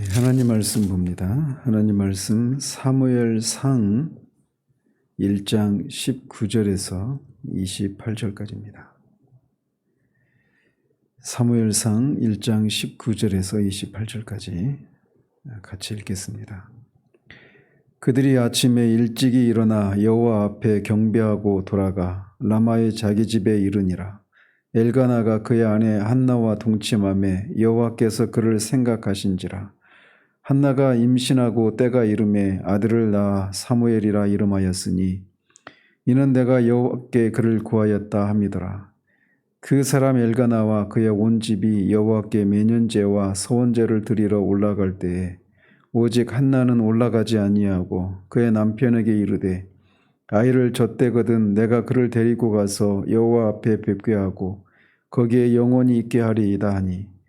네, 하나님 말씀 봅니다. 하나님 말씀 사무엘 상 1장 19절에서 28절까지입니다. 사무엘 상 1장 19절에서 28절까지 같이 읽겠습니다. 그들이 아침에 일찍이 일어나 여호와 앞에 경배하고 돌아가 라마의 자기 집에 이르니라. 엘가나가 그의 아내 한나와 동침함에 여호와께서 그를 생각하신지라. 한나가 임신하고 때가 이름에 아들을 낳아 사무엘이라 이름하였으니 이는 내가 여호와께 그를 구하였다 함이더라. 그 사람 엘가나와 그의 온 집이 여호와께 매년제와 서원제를 드리러 올라갈 때에 오직 한나는 올라가지 아니하고 그의 남편에게 이르되 아이를 젖대거든 내가 그를 데리고 가서 여호와 앞에 뵙게 하고 거기에 영원히 있게 하리이다 하니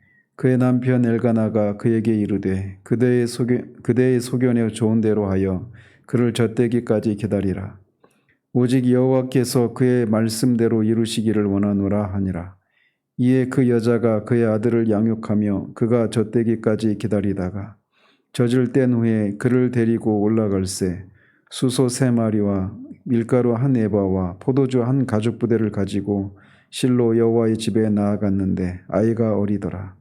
그의 남편 엘가나가 그에게 이르되 그대의 소견 그대의 소견에 좋은 대로 하여 그를 젖대기까지 기다리라 오직 여호와께서 그의 말씀대로 이루시기를 원하노라 하니라 이에 그 여자가 그의 아들을 양육하며 그가 젖대기까지 기다리다가 젖을 뗀 후에 그를 데리고 올라갈새 수소 세 마리와 밀가루 한 에바와 포도주 한 가죽 부대를 가지고 실로 여호와의 집에 나아갔는데 아이가 어리더라.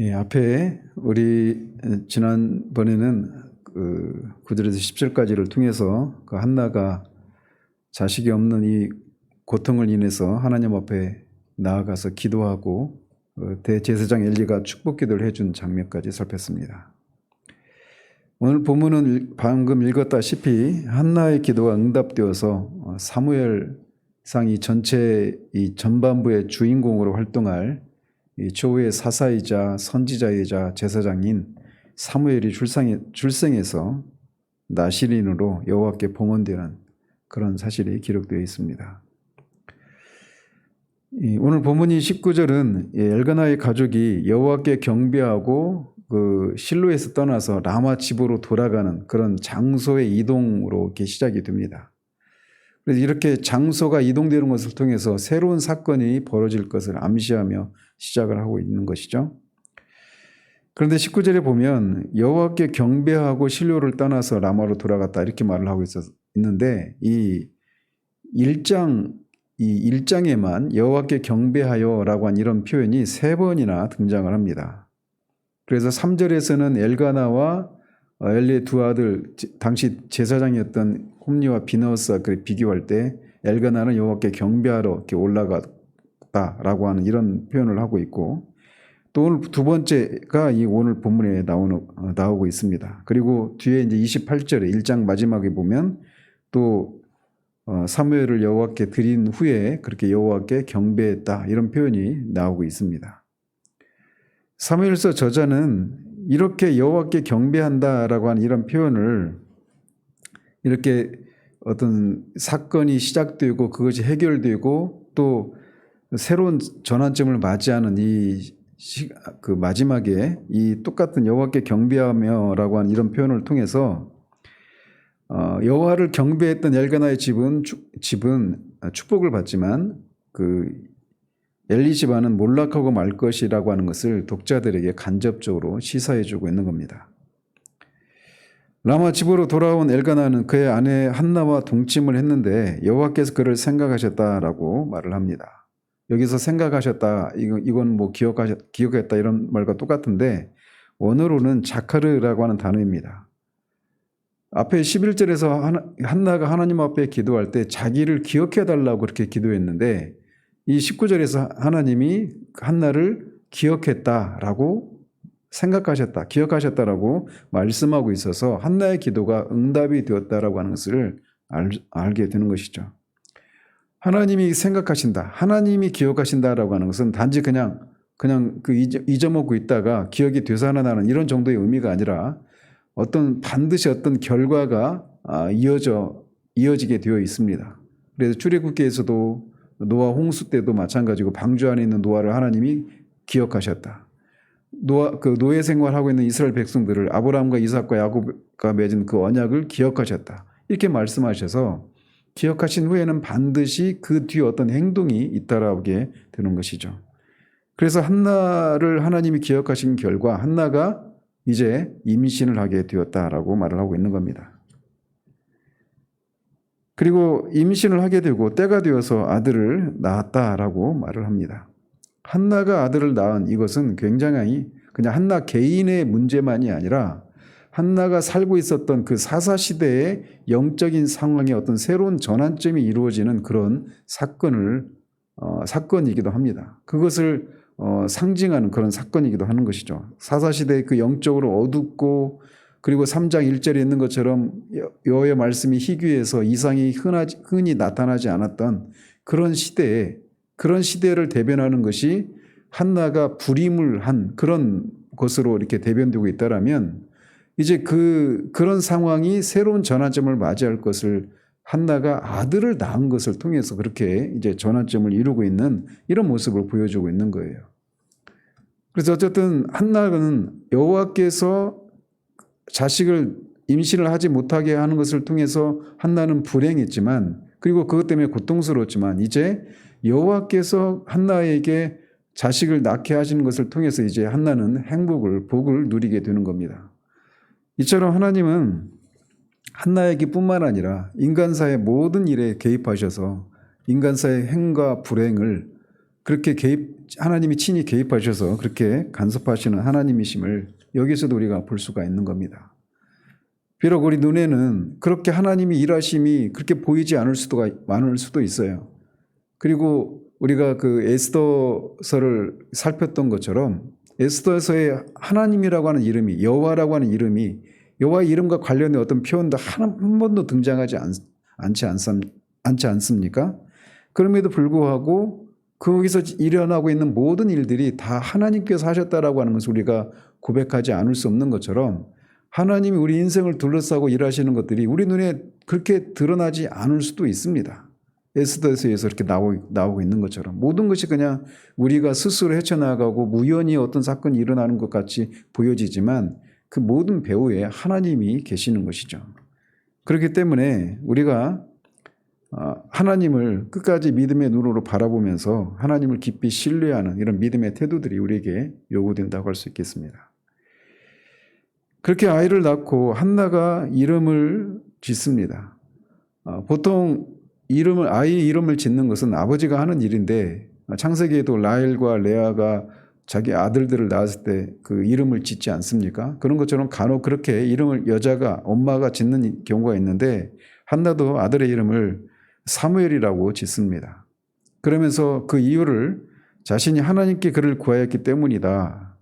예, 앞에 우리 지난번에는 그 9절에서 10절까지를 통해서 그 한나가 자식이 없는 이 고통을 인해서 하나님 앞에 나아가서 기도하고 어, 대제사장 엘리가 축복 기도를 해준 장면까지 살폈습니다. 오늘 본문은 방금 읽었다시피 한나의 기도가 응답되어서 어, 사무엘상 이 전체 이 전반부의 주인공으로 활동할 이 초의 사사이자 선지자이자 제사장인 사무엘이 출생해, 출생해 서 나시린으로 여호와께 봉헌되는 그런 사실이 기록되어 있습니다. 오늘 본문이 19절은 엘가나의 가족이 여호와께 경배하고 그 실로에서 떠나서 라마 집으로 돌아가는 그런 장소의 이동으로 이렇게 시작이 됩니다. 그래서 이렇게 장소가 이동되는 것을 통해서 새로운 사건이 벌어질 것을 암시하며 시작을 하고 있는 것이죠. 그런데 19절에 보면 여호와께 경배하고 실로를 떠나서 라마로 돌아갔다 이렇게 말을 하고 있었, 있는데 이 1장 이 1장에만 여호와께 경배하여라고 한 이런 표현이 세 번이나 등장을 합니다. 그래서 3절에서는 엘가나와 엘리의 두 아들 당시 제사장이었던 홈리와 비너스와 비교할 때 엘가나는 여호와께 경배하러 이렇게 올라갔다라고 하는 이런 표현을 하고 있고 또 오늘 두 번째가 이 오늘 본문에 나오는, 나오고 있습니다. 그리고 뒤에 이제 28절에 1장 마지막에 보면 또 어, 사무엘을 여호와께 드린 후에 그렇게 여호와께 경배했다 이런 표현이 나오고 있습니다. 사무엘서 저자는 이렇게 여호와께 경배한다라고 하는 이런 표현을 이렇게 어떤 사건이 시작되고 그것이 해결되고 또 새로운 전환점을 맞이하는 이 그 마지막에 이 똑같은 여호와께 경배하며라고 하는 이런 표현을 통해서 어, 여호와를 경배했던 엘가나의 집은 집은 축복을 받지만 그 엘리 집안은 몰락하고 말 것이라고 하는 것을 독자들에게 간접적으로 시사해주고 있는 겁니다. 라마 집으로 돌아온 엘가나는 그의 아내 한나와 동침을 했는데 여호와께서 그를 생각하셨다라고 말을 합니다. 여기서 생각하셨다, 이건, 이건 뭐 기억하셨, 기억했다 이런 말과 똑같은데 원어로는 자카르라고 하는 단어입니다. 앞에 11절에서 하나, 한나가 하나님 앞에 기도할 때 자기를 기억해 달라고 그렇게 기도했는데 이 19절에서 하나님이 한나를 기억했다라고 생각하셨다, 기억하셨다라고 말씀하고 있어서 한나의 기도가 응답이 되었다라고 하는 것을 알, 알게 되는 것이죠. 하나님이 생각하신다, 하나님이 기억하신다라고 하는 것은 단지 그냥 그냥 그 잊어- 잊어먹고 있다가 기억이 되살아나는 이런 정도의 의미가 아니라 어떤 반드시 어떤 결과가 아, 이어져 이어지게 되어 있습니다. 그래서 출애굽기에서도 노아 홍수 때도 마찬가지고 방주 안에 있는 노아를 하나님이 기억하셨다. 노아 그 노예 생활하고 있는 이스라엘 백성들을 아브라함과 이삭과 야곱과 맺은 그 언약을 기억하셨다. 이렇게 말씀하셔서 기억하신 후에는 반드시 그 뒤에 어떤 행동이 잇따라오게 되는 것이죠. 그래서 한나를 하나님이 기억하신 결과 한나가 이제 임신을 하게 되었다라고 말을 하고 있는 겁니다. 그리고 임신을 하게 되고 때가 되어서 아들을 낳았다라고 말을 합니다. 한나가 아들을 낳은 이것은 굉장히 그냥 한나 개인의 문제만이 아니라 한나가 살고 있었던 그 사사 시대의 영적인 상황의 어떤 새로운 전환점이 이루어지는 그런 사건을 어, 사건이기도 합니다. 그것을 어, 상징하는 그런 사건이기도 하는 것이죠. 사사 시대의 그 영적으로 어둡고 그리고 3장 1절에 있는 것처럼 여- 여호와의 말씀이 희귀해서 이상이 흔하지, 흔히 나타나지 않았던 그런 시대에 그런 시대를 대변하는 것이 한나가 불임을 한 그런 것으로 이렇게 대변되고 있다라면 이제 그 그런 상황이 새로운 전환점을 맞이할 것을 한나가 아들을 낳은 것을 통해서 그렇게 이제 전환점을 이루고 있는 이런 모습을 보여주고 있는 거예요. 그래서 어쨌든 한나는 여호와께서 자식을 임신을 하지 못하게 하는 것을 통해서 한나는 불행했지만 그리고 그것 때문에 고통스러웠지만 이제 여호와께서 한나에게 자식을 낳게 하시는 것을 통해서 이제 한나는 행복을 복을 누리게 되는 겁니다. 이처럼 하나님은 한나에게뿐만 아니라 인간사의 모든 일에 개입하셔서 인간사의 행과 불행을 그렇게 개입 하나님이 친히 개입하셔서 그렇게 간섭하시는 하나님이심을 여기서도 우리가 볼 수가 있는 겁니다. 비록 우리 눈에는 그렇게 하나님이 일하심이 그렇게 보이지 않을 수도 많을 수도 있어요. 그리고 우리가 그 에스더서를 살폈던 것처럼 에스더서의 하나님이라고 하는 이름이 여호와라고 하는 이름이 여호와의 이름과 관련된 어떤 표현도 한, 한 번도 등장하지 않, 않지, 않, 않지 않습니까? 그럼에도 불구하고 거기서 일어나고 있는 모든 일들이 다 하나님께서 하셨다라고 하는 것을 우리가 고백하지 않을 수 없는 것처럼 하나님이 우리 인생을 둘러싸고 일하시는 것들이 우리 눈에 그렇게 드러나지 않을 수도 있습니다. 에스더에서 이렇게 나오고, 나오고 있는 것처럼 모든 것이 그냥 우리가 스스로 헤쳐나가고 무연히 어떤 사건이 일어나는 것 같이 보여지지만 그 모든 배후에 하나님이 계시는 것이죠. 그렇기 때문에 우리가 어, 하나님을 끝까지 믿음의 눈으로 바라보면서 하나님을 깊이 신뢰하는 이런 믿음의 태도들이 우리에게 요구된다고 할 수 있겠습니다. 그렇게 아이를 낳고 한나가 이름을 짓습니다. 어, 보통 이름을 아이 이름을 짓는 것은 아버지가 하는 일인데 창세기에도 라헬과 레아가 자기 아들들을 낳았을 때 그 이름을 짓지 않습니까? 그런 것처럼 간혹 그렇게 이름을 여자가 엄마가 짓는 경우가 있는데 한나도 아들의 이름을 사무엘이라고 짓습니다. 그러면서 그 이유를 자신이 하나님께 그를 구하였기 때문이다.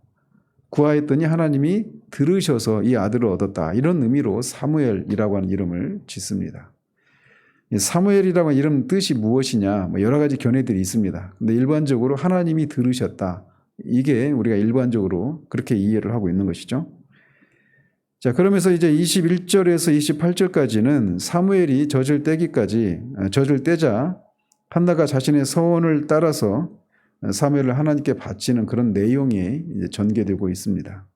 구하였더니 하나님이 들으셔서 이 아들을 얻었다. 이런 의미로 사무엘이라고 하는 이름을 짓습니다. 사무엘이라고 이름 뜻이 무엇이냐? 뭐 여러 가지 견해들이 있습니다. 근데 일반적으로 하나님이 들으셨다. 이게 우리가 일반적으로 그렇게 이해를 하고 있는 것이죠. 자, 그러면서 이제 21절에서 28절까지는 사무엘이 젖을 떼기까지, 젖을 떼자 한나가 자신의 서원을 따라서 사무엘을 하나님께 바치는 그런 내용이 전개되고 있습니다.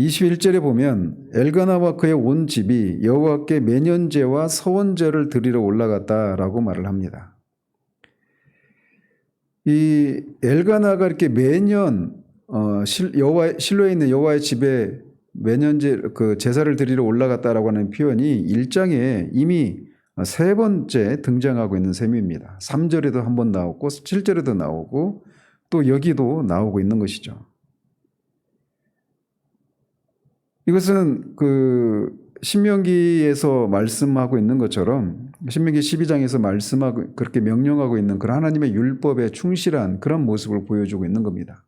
21절에 보면 엘가나와 그의 온 집이 여호와께 매년제와 서원제를 드리러 올라갔다라고 말을 합니다. 이 엘가나가 이렇게 매년 어, 실, 여호와 실로에 있는 여호와의 집에 매년제 그 제사를 드리러 올라갔다라고 하는 표현이 일장에 이미 세 번째 등장하고 있는 셈입니다. 3절에도 한 번 나오고 7절에도 나오고 또 여기도 나오고 있는 것이죠. 이것은 그 신명기에서 말씀하고 있는 것처럼 신명기 12장에서 말씀하고 그렇게 명령하고 있는 그런 하나님의 율법에 충실한 그런 모습을 보여주고 있는 겁니다.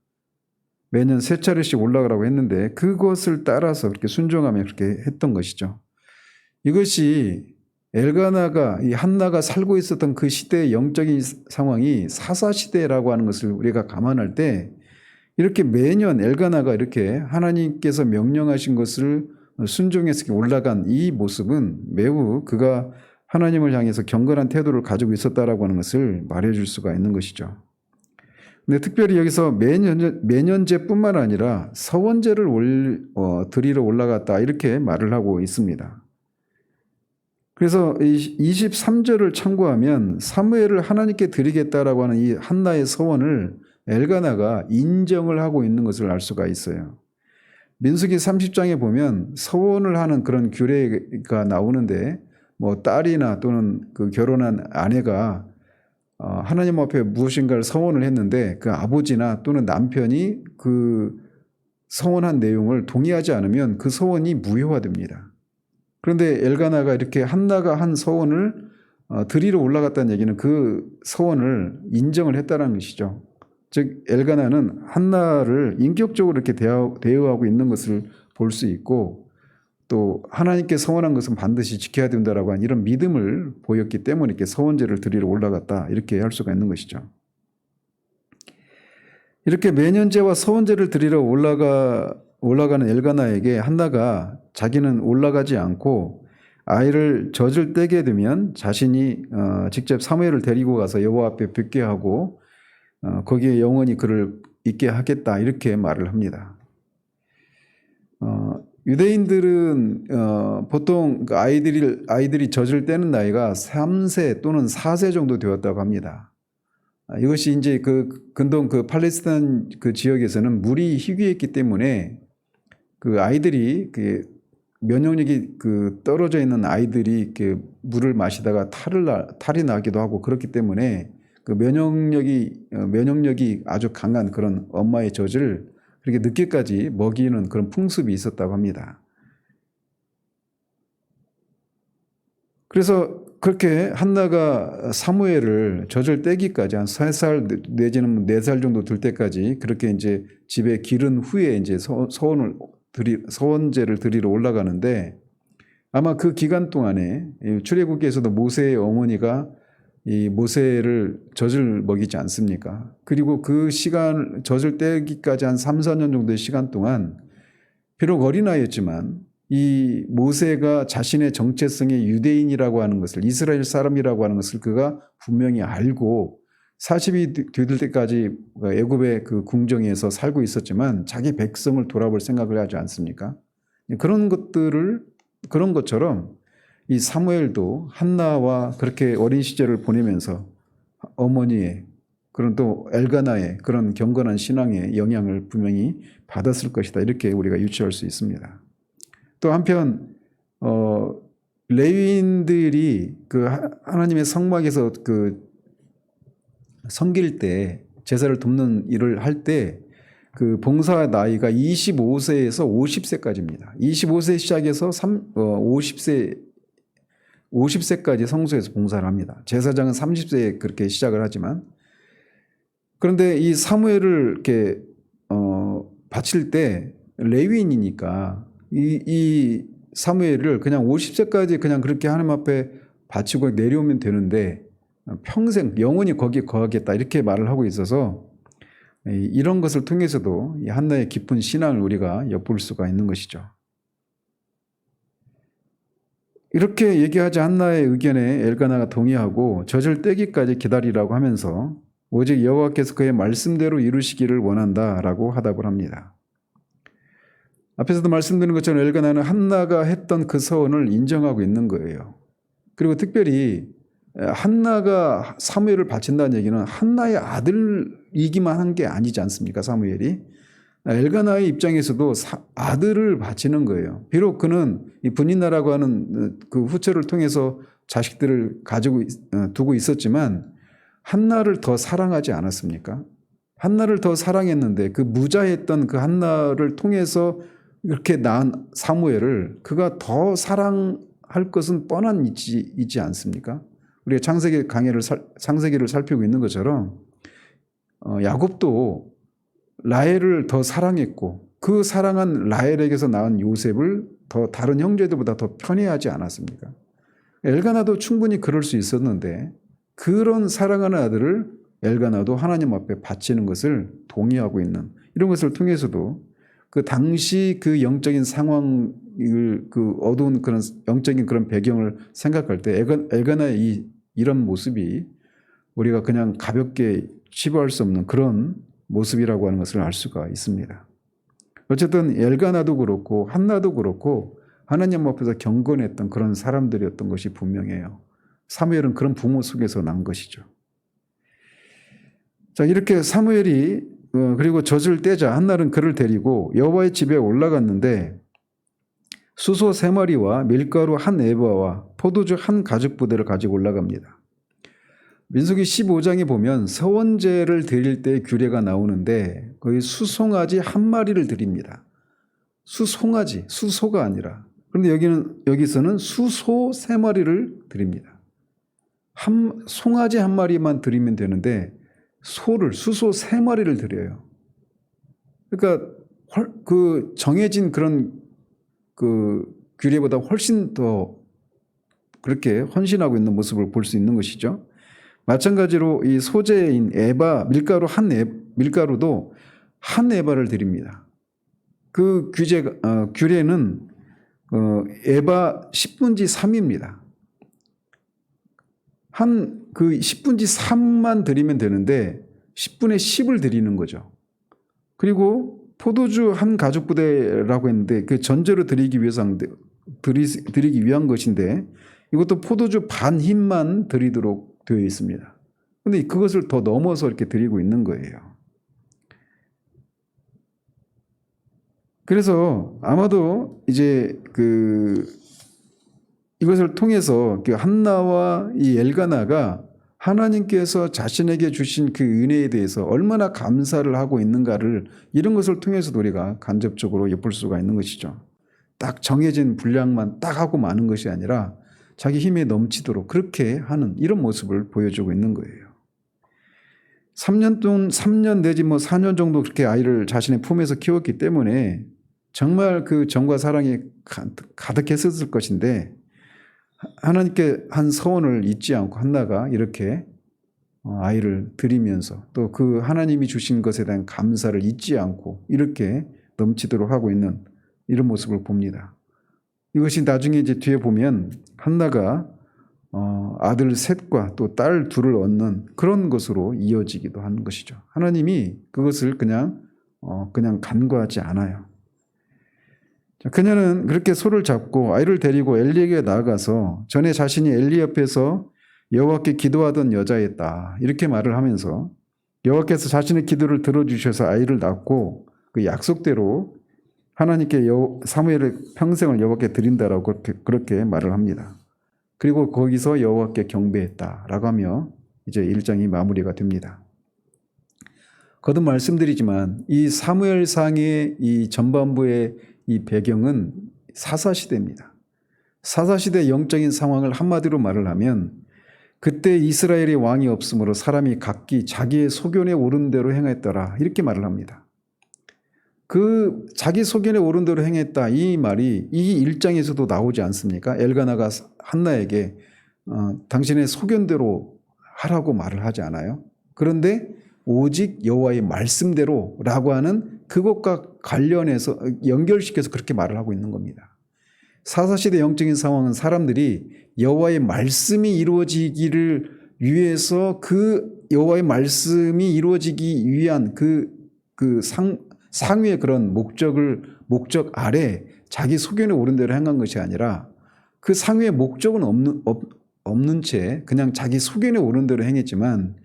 매년 세 차례씩 올라가라고 했는데 그것을 따라서 그렇게 순종하며 그렇게 했던 것이죠. 이것이 엘가나가 이 한나가 살고 있었던 그 시대의 영적인 상황이 사사 시대라고 하는 것을 우리가 감안할 때 이렇게 매년 엘가나가 이렇게 하나님께서 명령하신 것을 순종해서 올라간 이 모습은 매우 그가 하나님을 향해서 경건한 태도를 가지고 있었다라고 하는 것을 말해줄 수가 있는 것이죠. 근데 특별히 여기서 매년 매년제뿐만 아니라 서원제를 올, 어, 드리러 올라갔다 이렇게 말을 하고 있습니다. 그래서 이 23절을 참고하면 사무엘을 하나님께 드리겠다라고 하는 이 한나의 서원을 엘가나가 인정을 하고 있는 것을 알 수가 있어요. 민수기 30장에 보면 서원을 하는 그런 규례가 나오는데 뭐 딸이나 또는 그 결혼한 아내가 어, 하나님 앞에 무엇인가를 서원을 했는데 그 아버지나 또는 남편이 그 서원한 내용을 동의하지 않으면 그 서원이 무효화됩니다. 그런데 엘가나가 이렇게 한나가 한 서원을 어, 드리러 올라갔다는 얘기는 그 서원을 인정을 했다는 것이죠. 즉 엘가나는 한나를 인격적으로 이렇게 대우하고 있는 것을 볼 수 있고 또 하나님께 서원한 것은 반드시 지켜야 된다라고 하는 이런 믿음을 보였기 때문에 이렇게 서원제를 드리러 올라갔다 이렇게 할 수가 있는 것이죠. 이렇게 매년제와 서원제를 드리러 올라가 올라가는 엘가나에게 한나가 자기는 올라가지 않고 아이를 젖을 떼게 되면 자신이 어, 직접 사무엘을 데리고 가서 여호와 앞에 뵙게 하고 어, 거기에 영원히 그를 있게 하겠다 이렇게 말을 합니다. 어, 유대인들은 어, 보통 그 아이들이 아이들이 젖을 떼는 나이가 3세 또는 4세 정도 되었다고 합니다. 아, 이것이 이제 그 근동 그 팔레스타인 그 지역에서는 물이 희귀했기 때문에 그 아이들이 그 면역력이 그 떨어져 있는 아이들이 이렇게 물을 마시다가 탈을 나, 탈이 나기도 하고 그렇기 때문에 그 면역력이 어, 면역력이 아주 강한 그런 엄마의 젖을 그렇게 늦게까지 먹이는 그런 풍습이 있었다고 합니다. 그래서 그렇게 한나가 사무엘을 젖을 떼기까지 한세살 내지는 네살 정도 될 때까지 그렇게 이제 집에 기른 후에 이제 서, 서원을 드리, 서원제를 드리러 올라가는데 아마 그 기간 동안에 출애굽기에서도 모세의 어머니가 이 모세를 젖을 먹이지 않습니까? 그리고 그 시간 젖을 떼기까지 한 3, 4년 정도의 시간 동안 비록 어린아이였지만 이 모세가 자신의 정체성의 유대인이라고 하는 것을 이스라엘 사람이라고 하는 것을 그가 분명히 알고 40이 되들 때까지 애굽의 그 궁정에서 살고 있었지만 자기 백성을 돌아볼 생각을 하지 않습니까? 그런 것들을 그런 것처럼 이 사무엘도 한나와 그렇게 어린 시절을 보내면서 어머니의 그런 또 엘가나의 그런 경건한 신앙의 영향을 분명히 받았을 것이다 이렇게 우리가 유추할 수 있습니다. 또 한편 어 레위인들이 그 하나님의 성막에서 그 섬길 때 제사를 돕는 일을 할 때 그 봉사 나이가 25세에서 50세까지입니다. 25세 시작해서 3, 어, 50세 50세까지 성소에서 봉사를 합니다. 제사장은 30세에 그렇게 시작을 하지만 그런데 이 사무엘을 이렇게 어, 바칠 때 레위인이니까 이, 이 사무엘을 그냥 50세까지 그냥 그렇게 하나님 앞에 바치고 내려오면 되는데 평생 영원히 거기에 거하겠다 이렇게 말을 하고 있어서 이런 것을 통해서도 한나의 깊은 신앙을 우리가 엿볼 수가 있는 것이죠. 이렇게 얘기하지 한나의 의견에 엘가나가 동의하고 젖을 떼기까지 기다리라고 하면서 오직 여호와께서 그의 말씀대로 이루시기를 원한다라고 하답을 합니다. 앞에서도 말씀드린 것처럼 엘가나는 한나가 했던 그 서원을 인정하고 있는 거예요. 그리고 특별히 한나가 사무엘을 바친다는 얘기는 한나의 아들이기만 한 게 아니지 않습니까? 사무엘이. 엘가나의 입장에서도 아들을 바치는 거예요. 비록 그는 이 분인나라고 하는 그 후처를 통해서 자식들을 가지고 어, 두고 있었지만 한나를 더 사랑하지 않았습니까? 한나를 더 사랑했는데 그 무자했던 그 한나를 통해서 이렇게 낳은 사무엘을 그가 더 사랑할 것은 뻔한 이지, 이지 않습니까? 우리가 창세기 강해를 살, 창세기를 살피고 있는 것처럼 어, 야곱도 라헬을 더 사랑했고 그 사랑한 라헬에게서 낳은 요셉을 더 다른 형제들보다 더 편애하지 않았습니까? 엘가나도 충분히 그럴 수 있었는데 그런 사랑하는 아들을 엘가나도 하나님 앞에 바치는 것을 동의하고 있는 이런 것을 통해서도 그 당시 그 영적인 상황을 그 어두운 그런 영적인 그런 배경을 생각할 때 엘가- 엘가나의 이 이런 모습이 우리가 그냥 가볍게 치부할 수 없는 그런 모습이라고 하는 것을 알 수가 있습니다. 어쨌든 엘가나도 그렇고 한나도 그렇고 하나님 앞에서 경건했던 그런 사람들이었던 것이 분명해요. 사무엘은 그런 부모 속에서 난 것이죠. 자 이렇게 사무엘이 어, 그리고 젖을 떼자 한날은 그를 데리고 여호와의 집에 올라갔는데 수소 세 마리와 밀가루 한 에바와 포도주 한 가죽 부대를 가지고 올라갑니다. 민수기 15장에 보면 서원제를 드릴 때 규례가 나오는데 거의 수송아지 한 마리를 드립니다. 수송아지, 수소가 아니라. 그런데 여기는 여기서는 수소 세 마리를 드립니다. 한 송아지 한 마리만 드리면 되는데 소를 수소 세 마리를 드려요. 그러니까 훨- 그 정해진 그런 그 규례보다 훨씬 더 그렇게 헌신하고 있는 모습을 볼 수 있는 것이죠. 마찬가지로 이 소재인 에바 밀가루 한 에, 밀가루도 한 에바를 드립니다. 그 규제 어, 규례는 어, 에바 10분지 3입니다. 한 그 10분지 3만 드리면 되는데 10분의 10을 드리는 거죠. 그리고 포도주 한 가죽 부대라고 했는데 그 전제로 드리기 위해서 한- 드리, 드리기 위한 것인데 이것도 포도주 반 힘만 드리도록 되어 있습니다. 근데 그것을 더 넘어서 이렇게 드리고 있는 거예요. 그래서 아마도 이제 그 이것을 통해서 그 한나와 이 엘가나가 하나님께서 자신에게 주신 그 은혜에 대해서 얼마나 감사를 하고 있는가를 이런 것을 통해서도 우리가 간접적으로 엿볼 수가 있는 것이죠. 딱 정해진 분량만 딱 하고 마는 것이 아니라 자기 힘에 넘치도록 그렇게 하는 이런 모습을 보여주고 있는 거예요. 3년 동안 3년 내지 뭐 4년 정도 그렇게 아이를 자신의 품에서 키웠기 때문에 정말 그 정과 사랑이 가득- 가득했었을 것인데 하나님께 한 서원을 잊지 않고 한나가 이렇게 어, 아이를 드리면서 또 그 하나님이 주신 것에 대한 감사를 잊지 않고 이렇게 넘치도록 하고 있는 이런 모습을 봅니다. 이것이 나중에 이제 뒤에 보면 한나가 어, 아들 셋과 또 딸 둘을 얻는 그런 것으로 이어지기도 하는 것이죠. 하나님이 그것을 그냥 어, 그냥 간과하지 않아요. 자, 그녀는 그렇게 소를 잡고 아이를 데리고 엘리에게 나아가서 전에 자신이 엘리 옆에서 여호와께 기도하던 여자였다 이렇게 말을 하면서 여호와께서 자신의 기도를 들어주셔서 아이를 낳고 그 약속대로 하나님께 여, 사무엘의 평생을 여호와께 드린다라고 그렇게, 그렇게 말을 합니다. 그리고 거기서 여호와께 경배했다라고 하며 이제 일장이 마무리가 됩니다. 거듭 말씀드리지만 이 사무엘상의 이 전반부의 이 배경은 사사시대입니다. 사사시대 영적인 상황을 한마디로 말을 하면 그때 이스라엘의 왕이 없으므로 사람이 각기 자기의 소견에 오른 대로 행했더라 이렇게 말을 합니다. 그 자기 소견에 오른 대로 행했다 이 말이 이 일장에서도 나오지 않습니까? 엘가나가 한나에게 어, 당신의 소견대로 하라고 말을 하지 않아요. 그런데 오직 여호와의 말씀대로라고 하는 그것과 관련해서 연결시켜서 그렇게 말을 하고 있는 겁니다. 사사시대 영적인 상황은 사람들이 여호와의 말씀이 이루어지기를 위해서 그 여호와의 말씀이 이루어지기 위한 그그 상 상위의 그런 목적을 목적 아래 자기 소견에 오른 대로 행한 것이 아니라 그 상위의 목적은 없는 없, 없는 채 그냥 자기 소견에 오른 대로 행했지만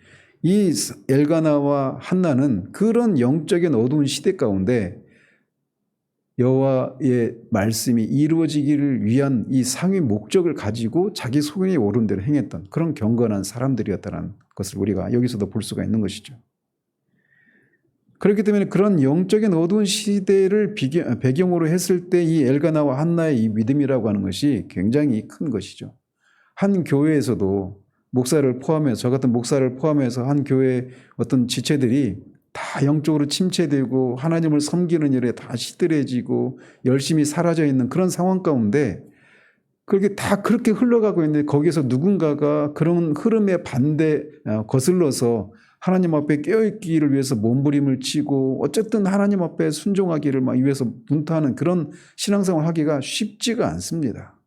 이 엘가나와 한나는 그런 영적인 어두운 시대 가운데 여호와의 말씀이 이루어지기를 위한 이 상위 목적을 가지고 자기 소견에 오른 대로 행했던 그런 경건한 사람들이었다는 것을 우리가 여기서도 볼 수가 있는 것이죠. 그렇기 때문에 그런 영적인 어두운 시대를 배경으로 했을 때 이 엘가나와 한나의 이 믿음이라고 하는 것이 굉장히 큰 것이죠. 한 교회에서도 목사를 포함해서 저 같은 목사를 포함해서 한 교회 어떤 지체들이 다 영적으로 침체되고 하나님을 섬기는 일에 다 시들해지고 열심히 사라져 있는 그런 상황 가운데 그렇게 다 그렇게 흘러가고 있는데 거기서 누군가가 그런 흐름에 반대 어, 거슬러서 하나님 앞에 깨어있기를 위해서 몸부림을 치고 어쨌든 하나님 앞에 순종하기를 막 위해서 분투하는 그런 신앙생활 하기가 쉽지가 않습니다.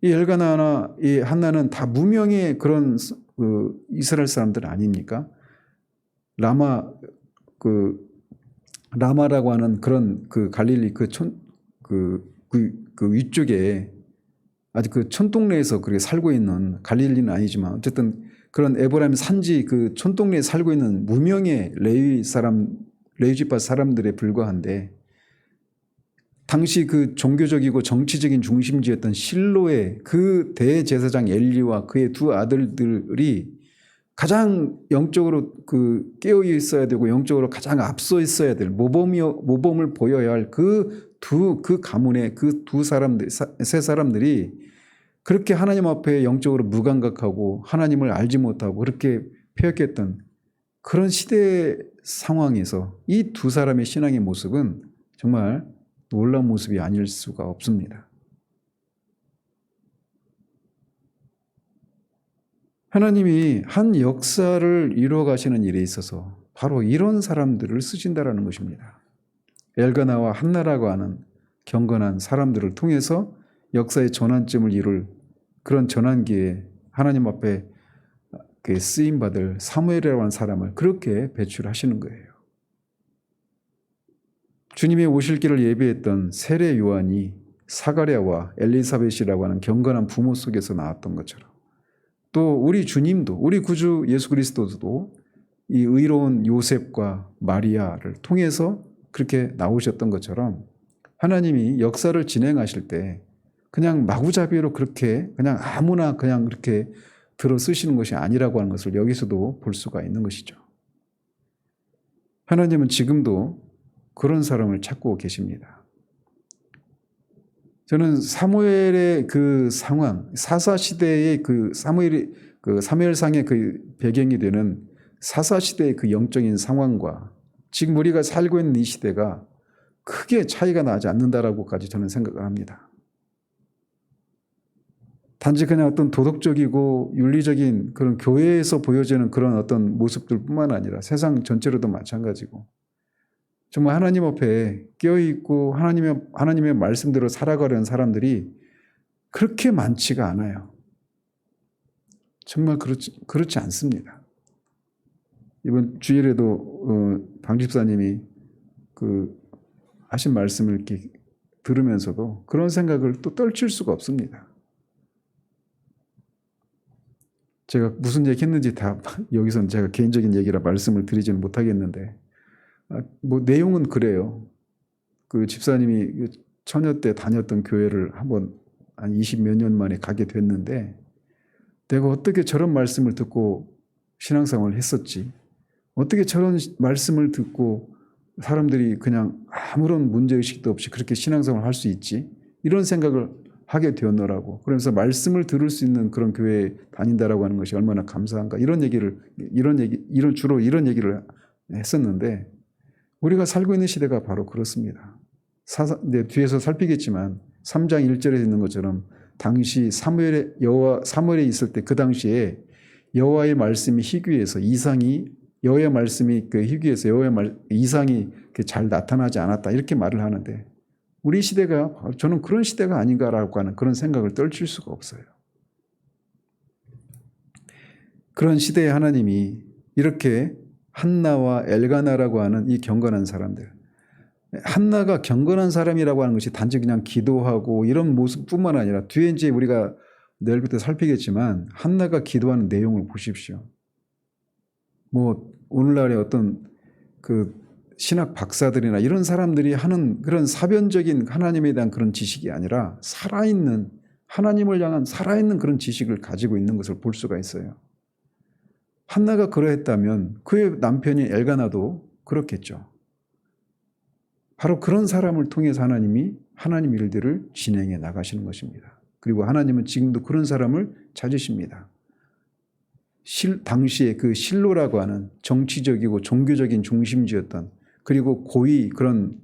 이 엘가나나 이 한나는 다 무명의 그런 그 이스라엘 사람들 아닙니까? 라마 그 라마라고 하는 그런 그 갈릴리 그촌그 그, 그 위쪽에 아주 그 촌동네에서 그렇게 살고 있는 갈릴리는 아니지만 어쨌든 그런 에브라임 산지 그 촌동네에 살고 있는 무명의 레위 사람 레위 지파 사람들에 불과한데 당시 그 종교적이고 정치적인 중심지였던 실로의 그 대제사장 엘리와 그의 두 아들들이 가장 영적으로 그 깨어 있어야 되고 영적으로 가장 앞서 있어야 될 모범이 모범을 보여야 할 그 두그 가문의 그 두 사람들 사- 세 사람들이 그렇게 하나님 앞에 영적으로 무감각하고 하나님을 알지 못하고 그렇게 폐역했던 그런 시대 상황에서 이 두 사람의 신앙의 모습은 정말 놀라운 모습이 아닐 수가 없습니다. 하나님이 한 역사를 이루어 가시는 일에 있어서 바로 이런 사람들을 쓰신다라는 것입니다. 엘가나와 한나라고 하는 경건한 사람들을 통해서 역사의 전환점을 이룰 그런 전환기에 하나님 앞에 그 쓰임 받을 사무엘이라고 하는 사람을 그렇게 배출하시는 거예요. 주님의 오실 길을 예비했던 세례 요한이 사가랴와 엘리사벳이라고 하는 경건한 부모 속에서 나왔던 것처럼 또 우리 주님도 우리 구주 예수 그리스도도 이 의로운 요셉과 마리아를 통해서 그렇게 나오셨던 것처럼 하나님이 역사를 진행하실 때 그냥 마구잡이로 그렇게 그냥 아무나 그냥 그렇게 들어 쓰시는 것이 아니라고 하는 것을 여기서도 볼 수가 있는 것이죠. 하나님은 지금도 그런 사람을 찾고 계십니다. 저는 사무엘의 그 상황, 사사 시대의 그 사무엘이 그 사무엘상의 그 배경이 되는 사사 시대의 그 영적인 상황과 지금 우리가 살고 있는 이 시대가 크게 차이가 나지 않는다라고까지 저는 생각을 합니다. 단지 그냥 어떤 도덕적이고 윤리적인 그런 교회에서 보여지는 그런 어떤 모습들뿐만 아니라 세상 전체로도 마찬가지고 정말 하나님 앞에 깨어 있고 하나님의 하나님의 말씀대로 살아가려는 사람들이 그렇게 많지가 않아요. 정말 그렇지 그렇지 않습니다. 이번 주일에도 어, 방 집사님이 그 하신 말씀을 이렇게 들으면서도 그런 생각을 또 떨칠 수가 없습니다. 제가 무슨 얘기 했는지 다 여기서는 제가 개인적인 얘기라 말씀을 드리지는 못하겠는데 아, 뭐 내용은 그래요. 그 집사님이 처녀 때 다녔던 교회를 한번 한 20 몇 년 만에 가게 됐는데 내가 어떻게 저런 말씀을 듣고 신앙생활을 했었지? 어떻게 저런 말씀을 듣고 사람들이 그냥 아무런 문제의식도 없이 그렇게 신앙생활을 할 수 있지? 이런 생각을 하게 되었노라고. 그러면서 말씀을 들을 수 있는 그런 교회에 다닌다라고 하는 것이 얼마나 감사한가. 이런 얘기를, 이런 얘기, 이런 주로 이런 얘기를 했었는데 우리가 살고 있는 시대가 바로 그렇습니다. 사사, 네, 뒤에서 살피겠지만 3장 1절에 있는 것처럼 당시 사무엘의 여호와 사무엘에 있을 때 그 당시에 여호와의 말씀이 희귀해서 이상이 여호와의 말씀이 그 희귀해서 여호와의 말, 이상이 잘 나타나지 않았다 이렇게 말을 하는데 우리 시대가 저는 그런 시대가 아닌가라고 하는 그런 생각을 떨칠 수가 없어요. 그런 시대에 하나님이 이렇게 한나와 엘가나라고 하는 이 경건한 사람들. 한나가 경건한 사람이라고 하는 것이 단지 그냥 기도하고 이런 모습뿐만 아니라 뒤에 이제 우리가 내일부터 살피겠지만 한나가 기도하는 내용을 보십시오. 뭐 오늘날의 어떤 그 신학 박사들이나 이런 사람들이 하는 그런 사변적인 하나님에 대한 그런 지식이 아니라 살아있는 하나님을 향한 살아있는 그런 지식을 가지고 있는 것을 볼 수가 있어요. 한나가 그러했다면 그의 남편이 엘가나도 그렇겠죠. 바로 그런 사람을 통해서 하나님이 하나님 일들을 진행해 나가시는 것입니다. 그리고 하나님은 지금도 그런 사람을 찾으십니다. 실, 당시에 그 실로라고 하는 정치적이고 종교적인 중심지였던 그리고 고위 그런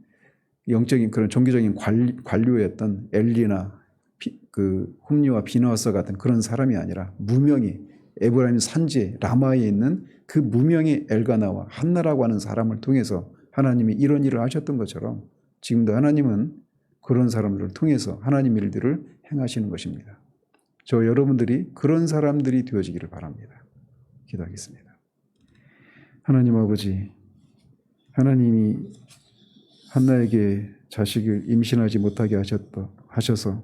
영적인 그런 종교적인 관료였던 엘리나 비- 그 홈리와 비너와서 같은 그런 사람이 아니라 무명의 에브라임 산지에 라마에 있는 그 무명의 엘가나와 한나라고 하는 사람을 통해서 하나님이 이런 일을 하셨던 것처럼 지금도 하나님은 그런 사람들을 통해서 하나님 일들을 행하시는 것입니다. 저 여러분들이 그런 사람들이 되어지기를 바랍니다. 기도하겠습니다. 하나님 아버지, 하나님이 한나에게 자식을 임신하지 못하게 하셨다, 하셔서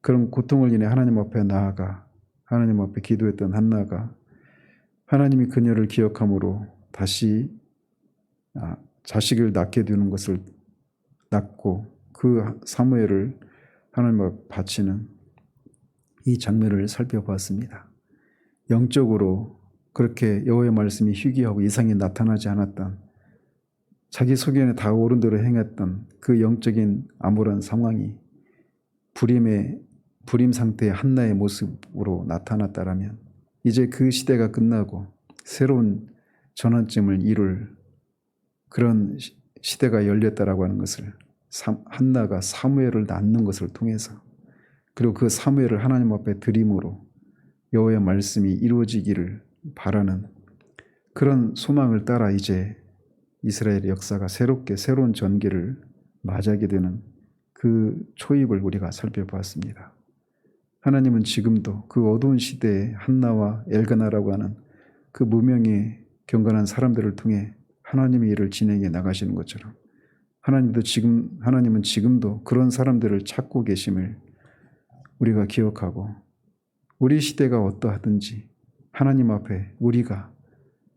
그런 고통을 인해 하나님 앞에 나아가 하나님 앞에 기도했던 한나가 하나님이 그녀를 기억함으로 다시 아, 자식을 낳게 되는 것을 낳고 그 사무엘을 하나님 앞에 바치는 이 장면을 살펴봤습니다. 영적으로 그렇게 여호와의 말씀이 희귀하고 이상이 나타나지 않았던 자기 소견에 다 옳은 대로 행했던 그 영적인 암울한 상황이 불임의 불임 상태의 한나의 모습으로 나타났다라면 이제 그 시대가 끝나고 새로운 전환점을 이룰 그런 시- 시대가 열렸다라고 하는 것을 사- 한나가 사무엘을 낳는 것을 통해서 그리고 그 사무엘을 하나님 앞에 드림으로 여호와의 말씀이 이루어지기를 바라는 그런 소망을 따라 이제 이스라엘의 역사가 새롭게 새로운 전기를 맞이하게 되는 그 초입을 우리가 살펴보았습니다. 하나님은 지금도 그 어두운 시대에 한나와 엘가나라고 하는 그 무명의 경건한 사람들을 통해 하나님의 일을 진행해 나가시는 것처럼 하나님도 지금 하나님은 지금도 그런 사람들을 찾고 계심을 우리가 기억하고 우리 시대가 어떠하든지 하나님 앞에 우리가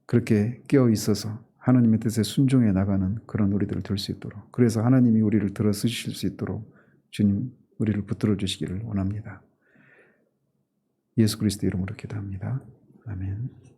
그렇게 깨어 있어서 하나님의 뜻에 순종해 나가는 그런 우리들을 될 수 있도록 그래서 하나님이 우리를 들어 쓰실 수 있도록 주님 우리를 붙들어 주시기를 원합니다. 예수 그리스도 이름으로 기도합니다. 아멘.